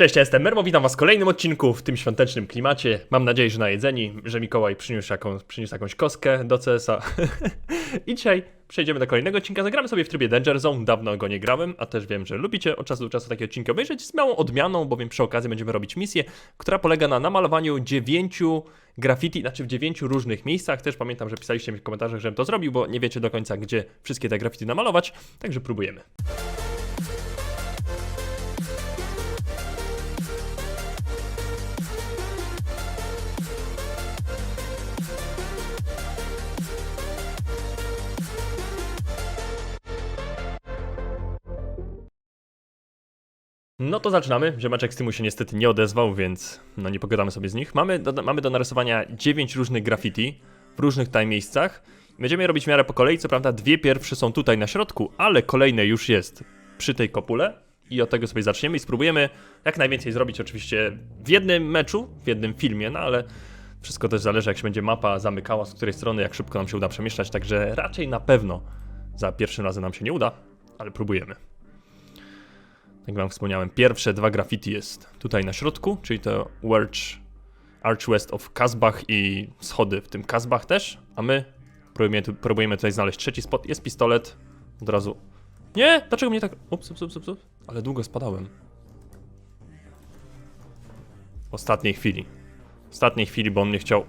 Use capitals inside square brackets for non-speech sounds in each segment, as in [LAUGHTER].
Cześć, ja jestem Mermo, witam was w kolejnym odcinku w tym świątecznym klimacie. Mam nadzieję, że najedzeni, że Mikołaj przyniósł, jaką, przyniósł jakąś kostkę do CS-a. [LAUGHS] I dzisiaj przejdziemy do kolejnego odcinka. Zagramy sobie w trybie Danger Zone, dawno go nie grałem, a też wiem, że lubicie od czasu do czasu takie odcinki obejrzeć z małą odmianą, bowiem przy okazji będziemy robić misję, która polega na namalowaniu dziewięciu graffiti, znaczy w dziewięciu różnych miejscach. Też pamiętam, że pisaliście mi w komentarzach, żebym to zrobił, bo nie wiecie do końca, gdzie wszystkie te graffiti namalować, także próbujemy. No to zaczynamy. Ziomeczek z Timu się niestety nie odezwał, więc no nie pogadamy sobie z nich. Mamy do, mamy do narysowania 9 różnych graffiti w różnych tutaj miejscach. Będziemy je robić w miarę po kolei. Co prawda dwie pierwsze są tutaj na środku, ale kolejne już jest przy tej kopule. I od tego sobie zaczniemy i spróbujemy jak najwięcej zrobić oczywiście w jednym meczu, w jednym filmie, no ale wszystko też zależy jak się będzie mapa zamykała, z której strony, jak szybko nam się uda przemieszczać, także raczej na pewno za pierwszym razem nam się nie uda, ale próbujemy. Jak wam wspomniałem, pierwsze dwa graffiti jest tutaj na środku, czyli to Arch, Arch West of Kazbach i schody w tym Kazbach też, a my próbujemy, próbujemy tutaj znaleźć trzeci spot. Jest pistolet, od razu... Nie! Dlaczego mnie tak... Ups, ups, ups, ups, ups. Ale długo spadałem. W ostatniej chwili. W ostatniej chwili, bo on mnie chciał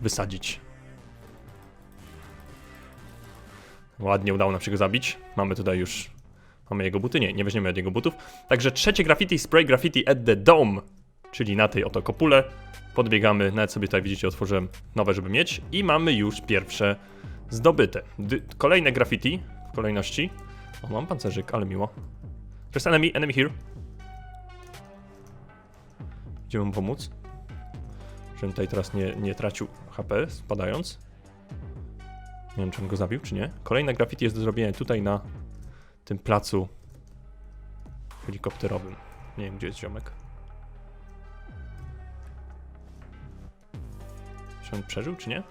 wysadzić. Ładnie udało nam się go zabić. Mamy tutaj już Mamy jego buty? Nie, nie weźmiemy od jego butów. Także trzecie graffiti, spray graffiti at the dome, czyli na tej oto kopule. Podbiegamy, nawet sobie tutaj widzicie, otworzyłem nowe, żeby mieć. I mamy już pierwsze zdobyte. Dy kolejne graffiti w kolejności. O, mam pancerzyk, ale miło. Jest enemy, enemy here. Idziemy mu pomóc. Żebym tutaj teraz nie, nie tracił HP spadając. Nie wiem, czy on go zabił, czy nie. Kolejne graffiti jest do zrobienia tutaj na tym placu helikopterowym. Nie wiem, gdzie jest ziomek. Czy on przeżył, czy nie?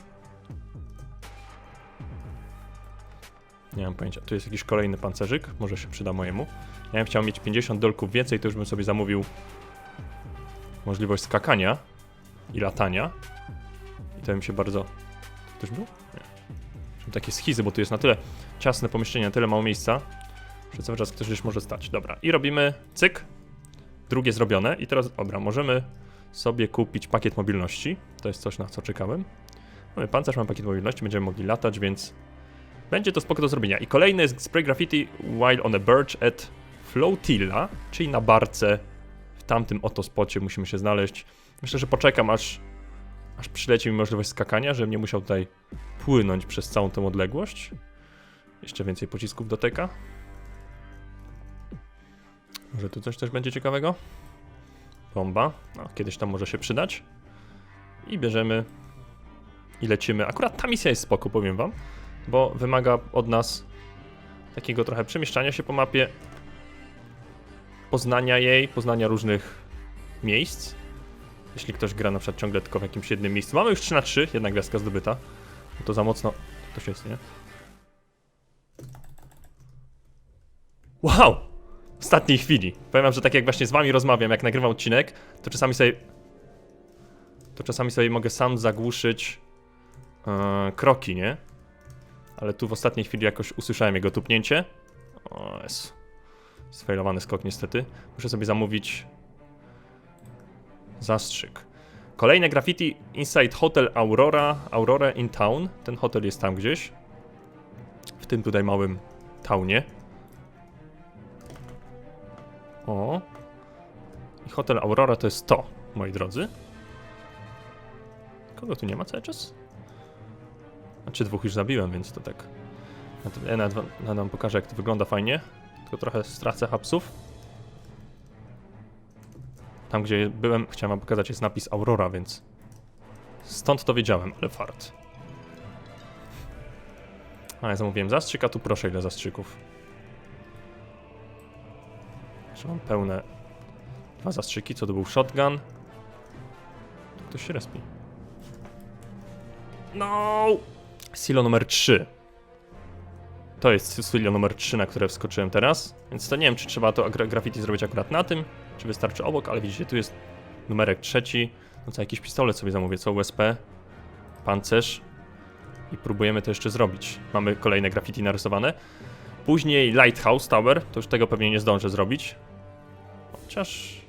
Nie mam pojęcia. Tu jest jakiś kolejny pancerzyk, może się przyda mojemu. Ja bym chciał mieć 50 dolków więcej, to już bym sobie zamówił możliwość skakania i latania. I to bym się bardzo... Ktoś był? Nie. Takie schizy, bo tu jest na tyle ciasne pomieszczenie, na tyle mało miejsca, że cały czas ktoś gdzieś może stać. Dobra, i robimy cyk. Drugie zrobione. I teraz, dobra, możemy sobie kupić pakiet mobilności. To jest coś, na co czekałem. Mamy pancerz, mamy pakiet mobilności, będziemy mogli latać, więc będzie to spoko do zrobienia. I kolejny jest spray graffiti while on a birch at Flotilla, czyli na barce w tamtym oto spocie musimy się znaleźć. Myślę, że poczekam, aż, aż przyleci mi możliwość skakania, żebym nie musiał tutaj płynąć przez całą tą odległość. Jeszcze więcej pocisków do teka. Może tu coś też będzie ciekawego? Bomba. No, kiedyś tam może się przydać. I bierzemy i lecimy. Akurat ta misja jest spoko, powiem wam, bo wymaga od nas takiego trochę przemieszczania się po mapie, poznania jej, poznania różnych miejsc. Jeśli ktoś gra na przykład ciągle tylko w jakimś jednym miejscu. Mamy już 3 na 3, jedna gwiazdka zdobyta. No to za mocno. To się jest, nie? Wow! Ostatniej chwili. Powiem wam, że tak jak właśnie z wami rozmawiam, jak nagrywam odcinek, to czasami sobie... To czasami sobie mogę sam zagłuszyć e, kroki, nie? Ale tu w ostatniej chwili jakoś usłyszałem jego tupnięcie. O, jest. Skok niestety. Muszę sobie zamówić zastrzyk. Kolejne graffiti Inside Hotel Aurora, Aurora in Town. Ten hotel jest tam gdzieś. W tym tutaj małym townie. O. I Hotel Aurora to jest to, moi drodzy. Kogo tu nie ma cały czas? Znaczy dwóch już zabiłem, więc to tak. Ja Ja nawet nawet wam pokażę, jak to wygląda fajnie. Tylko trochę stracę hapsów. Tam, gdzie byłem, chciałem wam pokazać, jest napis Aurora, więc stąd to wiedziałem, ale fart. A, ja zamówiłem zastrzyk, a tu proszę, ile zastrzyków. Że mam pełne dwa zastrzyki, co to był shotgun. Tu ktoś się respi. No! Silo numer 3. To jest silo numer 3, na które wskoczyłem teraz. Więc to nie wiem, czy trzeba to gra- graffiti zrobić akurat na tym, czy wystarczy obok, ale widzicie, tu jest numerek trzeci. No co, jakiś pistolet sobie zamówię, co USP, pancerz i próbujemy to jeszcze zrobić. Mamy kolejne graffiti narysowane. Później Lighthouse Tower, to już tego pewnie nie zdążę zrobić. Chociaż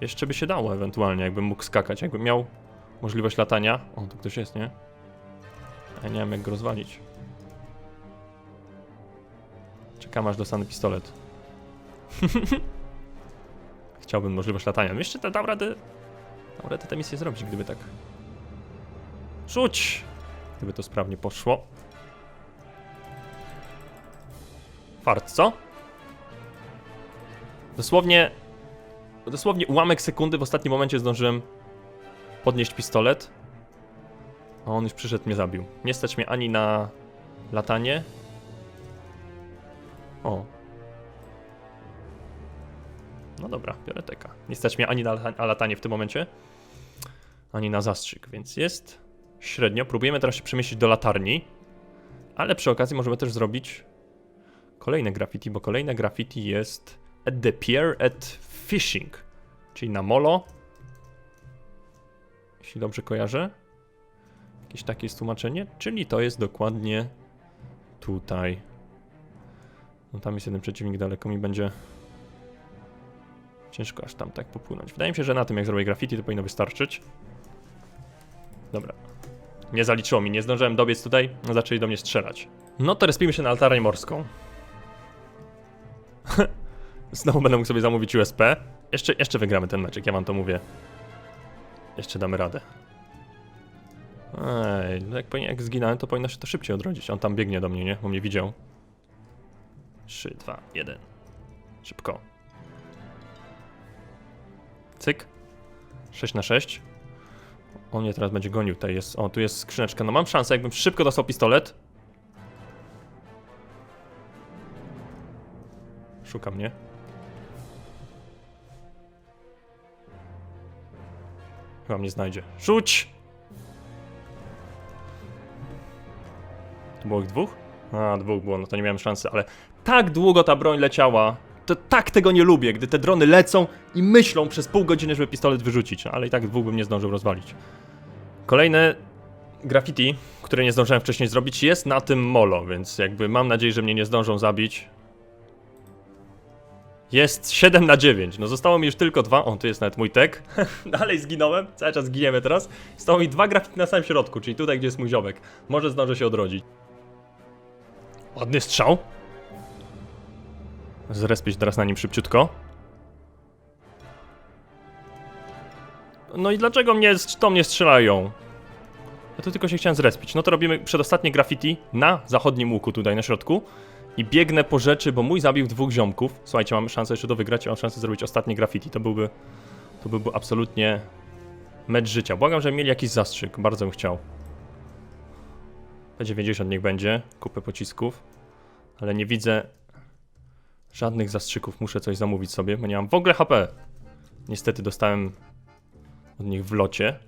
jeszcze by się dało ewentualnie, jakbym mógł skakać, jakbym miał możliwość latania. O, tu ktoś jest, nie? Ja nie wiem jak go rozwalić. Czekam aż dostanę pistolet. [LAUGHS] Chciałbym możliwość latania. No jeszcze da- dam radę, dam radę tę misję zrobić, gdyby tak... Rzuć! Gdyby to sprawnie poszło. Fart, co? Dosłownie... Dosłownie ułamek sekundy w ostatnim momencie zdążyłem podnieść pistolet. A on już przyszedł, mnie zabił. Nie stać mnie ani na latanie. O. No dobra, biorę teka. Nie stać mnie ani na lata- na latanie w tym momencie, ani na zastrzyk, więc jest średnio. Próbujemy teraz się przemieścić do latarni, ale przy okazji możemy też zrobić kolejne graffiti, bo kolejne graffiti jest at the pier at fishing, czyli na molo. Jeśli dobrze kojarzę. Jakieś takie jest tłumaczenie, czyli to jest dokładnie tutaj. No tam jest jeden przeciwnik, daleko mi będzie ciężko aż tam tak popłynąć. Wydaje mi się, że na tym jak zrobię graffiti to powinno wystarczyć. Dobra. Nie zaliczyło mi, nie zdążyłem dobiec tutaj, no zaczęli do mnie strzelać. No to respimy się na altarę morską. [LAUGHS] Znowu będę mógł sobie zamówić USP. Jeszcze, jeszcze wygramy ten meczek, ja wam to mówię. Jeszcze damy radę. Ej, no jak, jak zginąłem, to powinno się to szybciej odrodzić. On tam biegnie do mnie, nie? Bo mnie widział. 3, 2, 1. Szybko. Cyk. 6 na 6. On mnie teraz będzie gonił. Tutaj jest. O, tu jest skrzyneczka. No mam szansę, jakbym szybko dostał pistolet. Szuka mnie. Chyba mnie znajdzie. Rzuć! To było ich dwóch? A, dwóch było, no to nie miałem szansy, ale tak długo ta broń leciała. To tak tego nie lubię, gdy te drony lecą i myślą przez pół godziny, żeby pistolet wyrzucić, ale i tak dwóch bym nie zdążył rozwalić. Kolejne graffiti, które nie zdążyłem wcześniej zrobić, jest na tym molo, więc jakby mam nadzieję, że mnie nie zdążą zabić. Jest 7 na 9. No zostało mi już tylko dwa. O, tu jest nawet mój tek. [LAUGHS] Dalej zginąłem. Cały czas giniemy teraz. Zostało mi dwa grafiki na samym środku, czyli tutaj, gdzie jest mój ziomek. Może zdążę się odrodzić. Ładny strzał. Zrespić teraz na nim szybciutko. No i dlaczego mnie, to mnie strzelają? Ja tu tylko się chciałem zrespić. No to robimy przedostatnie graffiti na zachodnim łuku tutaj na środku. I biegnę po rzeczy, bo mój zabił dwóch ziomków. Słuchajcie, mamy szansę jeszcze to wygrać, mam szansę zrobić ostatnie graffiti. To byłby, to byłby absolutnie mecz życia. Błagam, żeby mieli jakiś zastrzyk, bardzo bym chciał. P90 niech będzie, kupę pocisków. Ale nie widzę żadnych zastrzyków, muszę coś zamówić sobie, bo nie mam w ogóle HP. Niestety dostałem od nich w locie.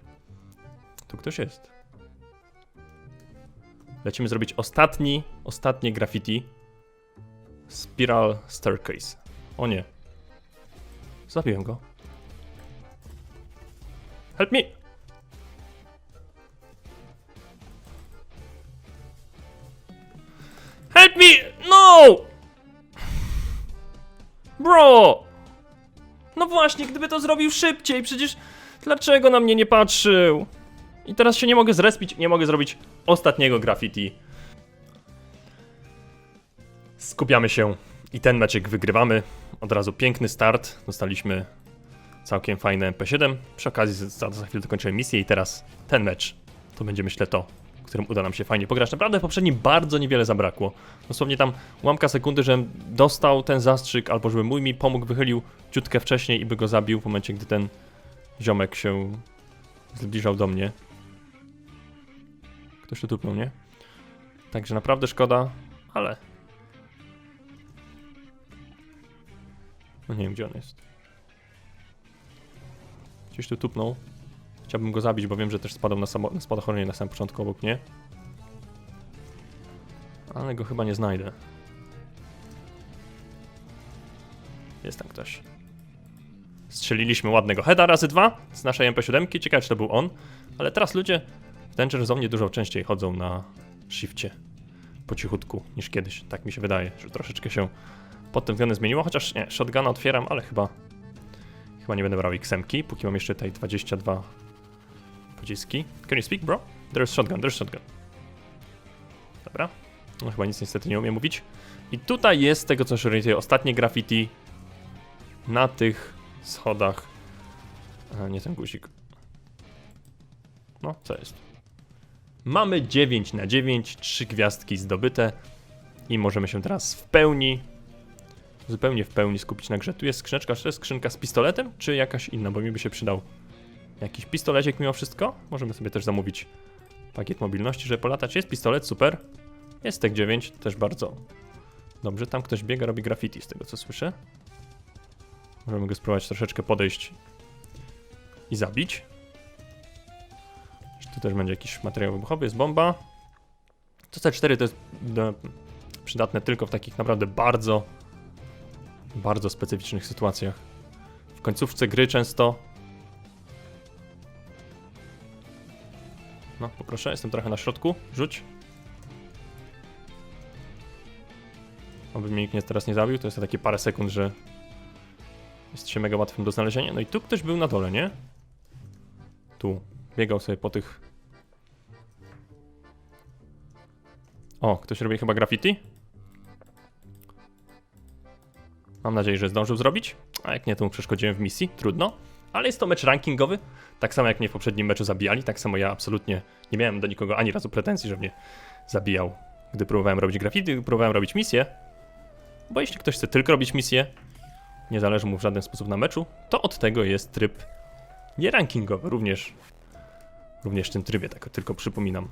Tu ktoś jest. Lecimy zrobić ostatni, ostatnie graffiti. Spiral Staircase. O nie. Zabiłem go. Help me! Help me! No! Bro! No właśnie, gdyby to zrobił szybciej, przecież dlaczego na mnie nie patrzył? I teraz się nie mogę zrespić, nie mogę zrobić ostatniego graffiti. Skupiamy się i ten meczek wygrywamy. Od razu piękny start. Dostaliśmy całkiem fajne MP7. Przy okazji za, za chwilę dokończymy misję i teraz ten mecz. To będzie myślę to, w którym uda nam się fajnie pograć. Naprawdę w poprzednim bardzo niewiele zabrakło. Dosłownie tam ułamka sekundy, żebym dostał ten zastrzyk, albo żeby mój mi pomógł, wychylił ciutkę wcześniej i by go zabił w momencie, gdy ten ziomek się zbliżał do mnie. Ktoś tu tupnął, nie? Także naprawdę szkoda, ale... No nie wiem, gdzie on jest. Gdzieś tu tupnął. Chciałbym go zabić, bo wiem, że też spadał na, samo- na spadochronie na samym początku obok mnie. Ale go chyba nie znajdę. Jest tam ktoś. Strzeliliśmy ładnego heada razy dwa z naszej MP7. Ciekawe, czy to był on. Ale teraz ludzie w Danger Zone dużo częściej chodzą na shifcie. Po cichutku niż kiedyś. Tak mi się wydaje, że troszeczkę się pod tym względem zmieniło. Chociaż nie, shotguna otwieram, ale chyba chyba nie będę brał X-emki, póki mam jeszcze tutaj 22 pociski. Can you speak, bro? There's shotgun, there's shotgun. Dobra. No chyba nic niestety nie umiem mówić. I tutaj jest, tego co się orientuję, ostatnie graffiti na tych schodach. A, nie ten guzik. No, co jest? Mamy 9 na 9, 3 gwiazdki zdobyte i możemy się teraz w pełni, zupełnie w pełni skupić na grze. Tu jest skrzyneczka, czy to jest skrzynka z pistoletem, czy jakaś inna, bo mi by się przydał jakiś pistolecik mimo wszystko. Możemy sobie też zamówić pakiet mobilności, żeby polatać. Jest pistolet, super. Jest tek 9, też bardzo dobrze. Tam ktoś biega, robi graffiti z tego co słyszę. Możemy go spróbować troszeczkę podejść i zabić. Tu też będzie jakiś materiał wybuchowy, jest bomba. To C4 to jest e, przydatne tylko w takich naprawdę bardzo, bardzo specyficznych sytuacjach. W końcówce gry często. No, poproszę, jestem trochę na środku. Rzuć. Oby mnie nikt teraz nie zabił, to jest takie parę sekund, że jest się mega łatwym do znalezienia. No i tu ktoś był na dole, nie? Tu. Biegał sobie po tych... O, ktoś robi chyba graffiti? Mam nadzieję, że zdążył zrobić. A jak nie, to mu przeszkodziłem w misji. Trudno. Ale jest to mecz rankingowy. Tak samo jak mnie w poprzednim meczu zabijali, tak samo ja absolutnie nie miałem do nikogo ani razu pretensji, że mnie zabijał, gdy próbowałem robić graffiti, gdy próbowałem robić misję. Bo jeśli ktoś chce tylko robić misję, nie zależy mu w żaden sposób na meczu, to od tego jest tryb nie rankingowy, również, również w tym trybie, tak tylko przypominam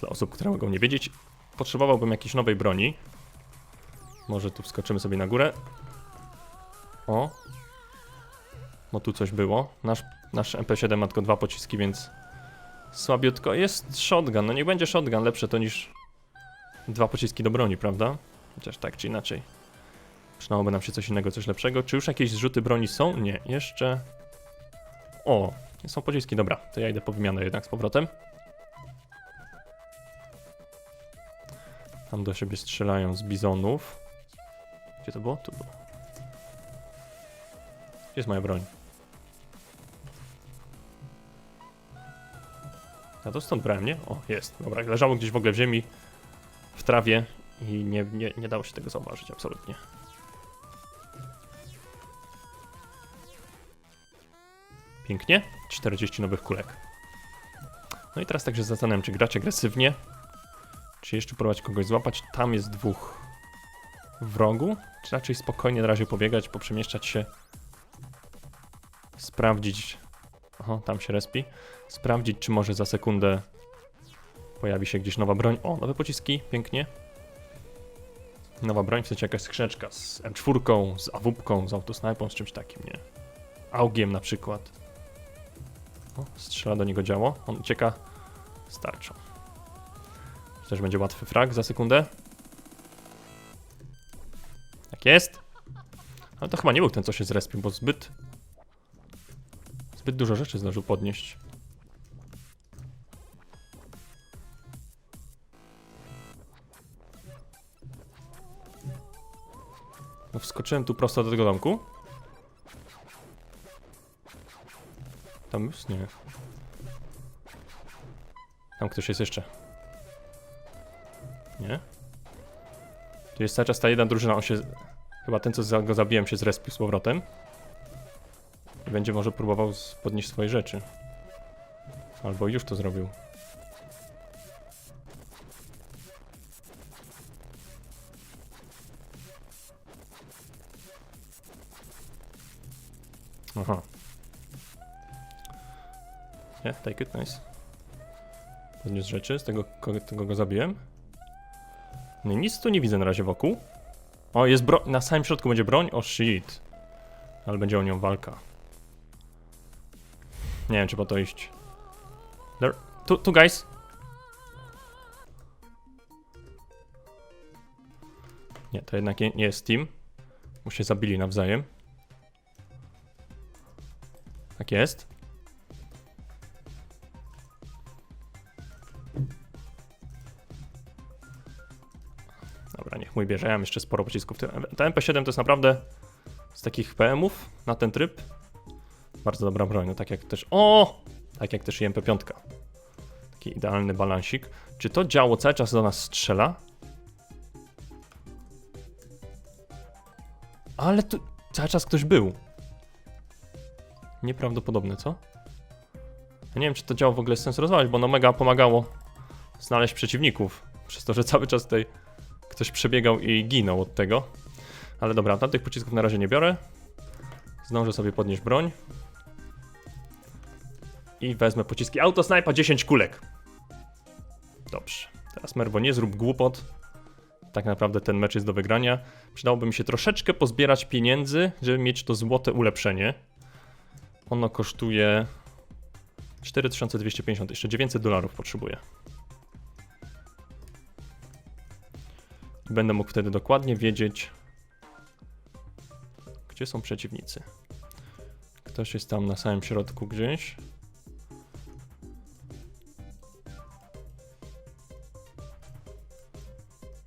dla osób, które mogą nie wiedzieć. Potrzebowałbym jakiejś nowej broni. Może tu wskoczymy sobie na górę. O. No tu coś było. Nasz, nasz MP7 ma tylko dwa pociski, więc słabiutko. Jest shotgun, no niech będzie shotgun, lepsze to niż dwa pociski do broni, prawda? Chociaż tak czy inaczej. Przydałoby nam się coś innego, coś lepszego. Czy już jakieś zrzuty broni są? Nie, jeszcze... O, są pociski, dobra. To ja idę po wymianę jednak z powrotem. Tam do siebie strzelają z bizonów. Gdzie to było? Tu było. Gdzie jest moja broń? Ja to stąd brałem, nie? O, jest. Dobra, leżało gdzieś w ogóle w ziemi, w trawie i nie, nie, nie dało się tego zauważyć, absolutnie. Pięknie. 40 nowych kulek. No i teraz także zastanawiam, czy grać agresywnie, czy jeszcze próbować kogoś złapać. Tam jest dwóch w rogu, czy raczej spokojnie na razie pobiegać, poprzemieszczać się, sprawdzić. Oho, tam się respi. Sprawdzić, czy może za sekundę pojawi się gdzieś nowa broń. O, nowe pociski, pięknie. Nowa broń, w sensie jakaś skrzyneczka z M4, z AWP, z autosnajpą, z czymś takim, nie? Augiem na przykład. O, strzela do niego działo. On ucieka z tarczą. To też będzie łatwy frag za sekundę. Tak jest. Ale to chyba nie był ten, co się zrespił, bo zbyt... Zbyt dużo rzeczy zdążył podnieść. No wskoczyłem tu prosto do tego domku. Tam już nie. Tam ktoś jest jeszcze. Nie? Tu jest cały czas ta jedna drużyna, on się... Chyba ten, co go zabiłem, się zrespił z powrotem. I będzie może próbował podnieść swoje rzeczy. Albo już to zrobił. Aha. Nie, take it, nice. Podniósł rzeczy, z tego, tego go zabiłem. No nic tu nie widzę na razie wokół. O, jest broń, na samym środku będzie broń? O shit. Ale będzie o nią walka. Nie wiem, czy po to iść. There. Tu, tu, guys. Nie, to jednak nie, nie jest team. Bo się zabili nawzajem. Tak jest. Ja mam jeszcze sporo pocisków. Te MP7 to jest naprawdę z takich PM-ów na ten tryb bardzo dobra broń. No tak jak też. O! Tak jak też i MP5. Taki idealny balansik. Czy to działo cały czas do nas strzela? Ale tu cały czas ktoś był. Nieprawdopodobne, co? Ja nie wiem, czy to działo w ogóle sens rozwalać, bo ono mega pomagało znaleźć przeciwników. Przez to, że cały czas tutaj ktoś przebiegał i ginął od tego. Ale dobra, tamtych pocisków na razie nie biorę. Zdążę sobie podnieść broń. I wezmę pociski. Autosnipa 10 kulek. Dobrze. Teraz Merwo, nie zrób głupot. Tak naprawdę ten mecz jest do wygrania. Przydałoby mi się troszeczkę pozbierać pieniędzy, żeby mieć to złote ulepszenie. Ono kosztuje 4250, jeszcze 900 dolarów potrzebuję. Będę mógł wtedy dokładnie wiedzieć, gdzie są przeciwnicy. Ktoś jest tam na samym środku gdzieś.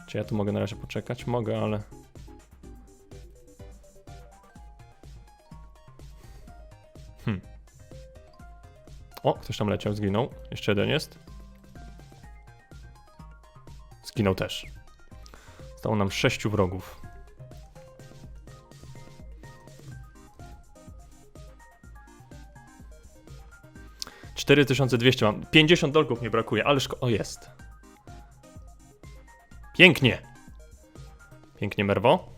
Czy ja tu mogę na razie poczekać? Mogę, ale. Hmm. O, ktoś tam leciał, zginął. Jeszcze jeden jest. Zginął też. Stało nam sześciu wrogów. Cztery tysiące dwieście mam. 50 dolków nie brakuje, ale szko... O, jest. Pięknie. Pięknie, Merwo.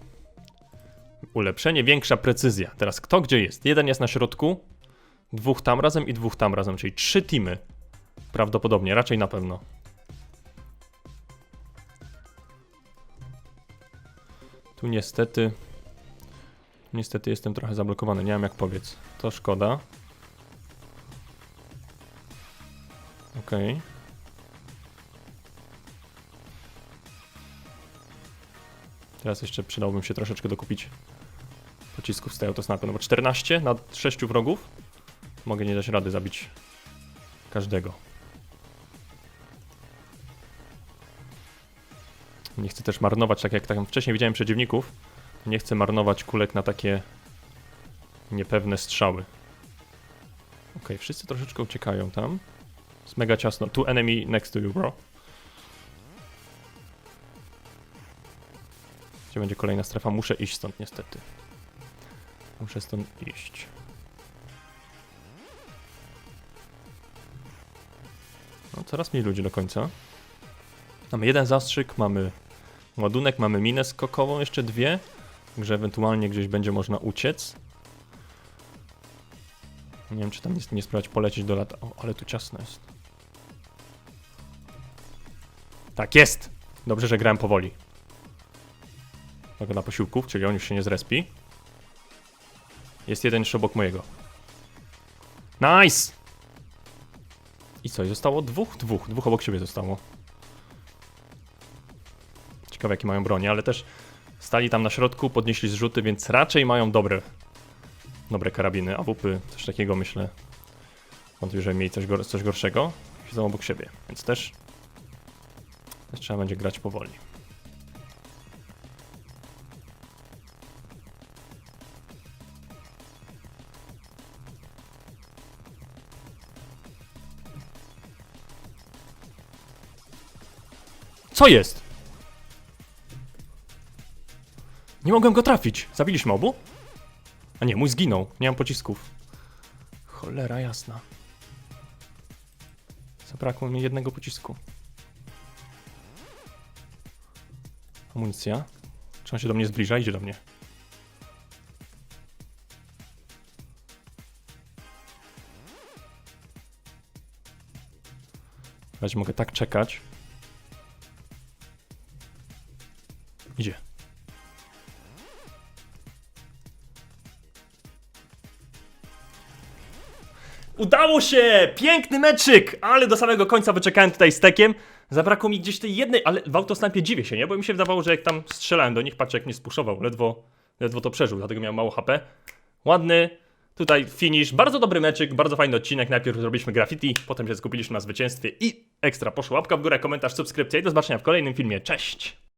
Ulepszenie, większa precyzja. Teraz kto gdzie jest? Jeden jest na środku, dwóch tam razem i dwóch tam razem, czyli trzy teamy. Prawdopodobnie, raczej na pewno. Tu niestety... Niestety jestem trochę zablokowany, nie wiem jak powiedz. To szkoda. Okej. Teraz jeszcze przydałbym się troszeczkę dokupić pocisków z tej autosnapy, no bo 14 na 6 wrogów mogę nie dać rady zabić każdego. Nie chcę też marnować, tak jak tam wcześniej widziałem przeciwników, nie chcę marnować kulek na takie niepewne strzały. Okej, wszyscy troszeczkę uciekają tam. Jest mega ciasno. Tu enemy next to you, bro. Gdzie będzie kolejna strefa? Muszę iść stąd niestety. Muszę stąd iść. No, coraz mniej ludzi do końca. Mamy jeden zastrzyk, mamy ładunek, mamy minę skokową, jeszcze dwie. Także ewentualnie gdzieś będzie można uciec. Nie wiem, czy tam nie, nie spróbować polecieć do lata. O, ale tu ciasno jest. Tak jest! Dobrze, że grałem powoli. Tego na posiłków, czyli on już się nie zrespi. Jest jeden jeszcze obok mojego. Nice! I co, i zostało dwóch? Dwóch. Dwóch obok siebie zostało. Ciekawe jakie mają broni, ale też stali tam na środku, podnieśli zrzuty, więc raczej mają dobre dobre karabiny, AWP, coś takiego myślę. Wątpię, że mieli coś, gor coś gorszego. Siedzą obok siebie, więc też, też trzeba będzie grać powoli. Co jest? Nie mogłem go trafić. Zabiliśmy obu? A nie, mój zginął. Nie mam pocisków. Cholera jasna. Zabrakło mi jednego pocisku. Amunicja. Czy on się do mnie zbliża? Idzie do mnie. W mogę tak czekać. Idzie. Udało się! Piękny meczyk! Ale do samego końca wyczekałem tutaj stekiem. Zabrakło mi gdzieś tej jednej, ale w autosnapie dziwię się, nie? Bo mi się wydawało, że jak tam strzelałem do nich, patrz jak nie spuszował, ledwo, ledwo to przeżył, dlatego miał mało HP. Ładny, Tutaj finish, bardzo dobry meczyk, bardzo fajny odcinek. Najpierw zrobiliśmy graffiti, potem się skupiliśmy na zwycięstwie i ekstra poszło łapka w górę, komentarz, subskrypcja i do zobaczenia w kolejnym filmie. Cześć!